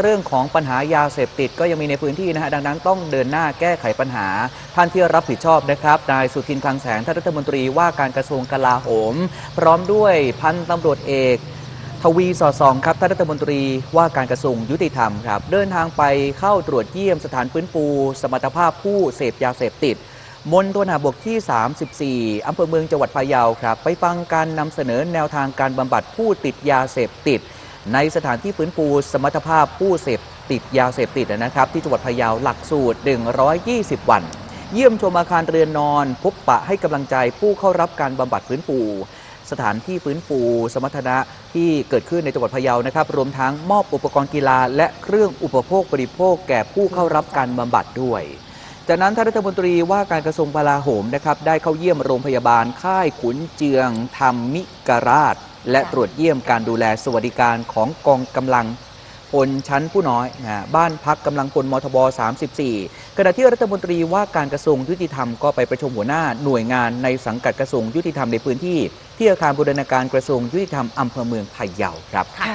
เรื่องของปัญหายาเสพติดก็ยังมีในพื้นที่นะฮะดังนั้นต้องเดินหน้าแก้ไขปัญหา ท่านที่รับผิดชอบนะครับนายสุทินคลังแสงท่านรัฐมนตรีว่าการกระทรวงกลาโหม พร้อมด้วยพันตำรวจเอกทวีสอดส่องครับท่านรัฐมนตรีว่าการกระทรวงยุติธรรมครับ เดินทางไปเข้าตรวจเยี่ยมสถานฟื้นฟู สมรรถภาพผู้เสพยาเสพติดมณฑลหาบกที่ 34 อำเภอเมืองจังหวัดพะเยาครับ ไปฟังการนำเสนอแนวทางการบำบัดผู้ติดยาเสพติด ในสถานที่ฟื้นฟูสมรรถภาพผู้เสพติดยาเสพติดนะครับ ที่จังหวัดพะเยาหลักสูตร 120 วัน เยี่ยมชมอาคารเรือนนอน พบปะให้กำลังใจผู้เข้ารับการบำบัดฟื้นฟูสถานที่ฟื้นฟูสมรรถนะที่เกิดขึ้นในจังหวัดพะเยานะครับ รวมทั้งมอบอุปกรณ์กีฬา และเครื่องอุปโภคบริโภคแก่ผู้เข้ารับการบำบัดด้วย จากนั้นท่านรัฐมนตรีว่าการกระทรวงกลาโหมนะครับได้เข้าเยี่ยมโรงพยาบาลค่ายขุนเจืองธรรมิกราช และตรวจเยี่ยมการดูแลสวัสดิการของกองกำลังพลชั้นผู้น้อยนะบ้านพักกำลังพลมทบ 34 ขณะที่รัฐมนตรีว่าการกระทรวงยุติธรรมก็ไปประชุมหัวหน้าหน่วยงานในสังกัดกระทรวงยุติธรรมในพื้นที่ ที่อาคารบูรณาการกระทรวงยุติธรรมอำเภอเมืองพะเยาครับ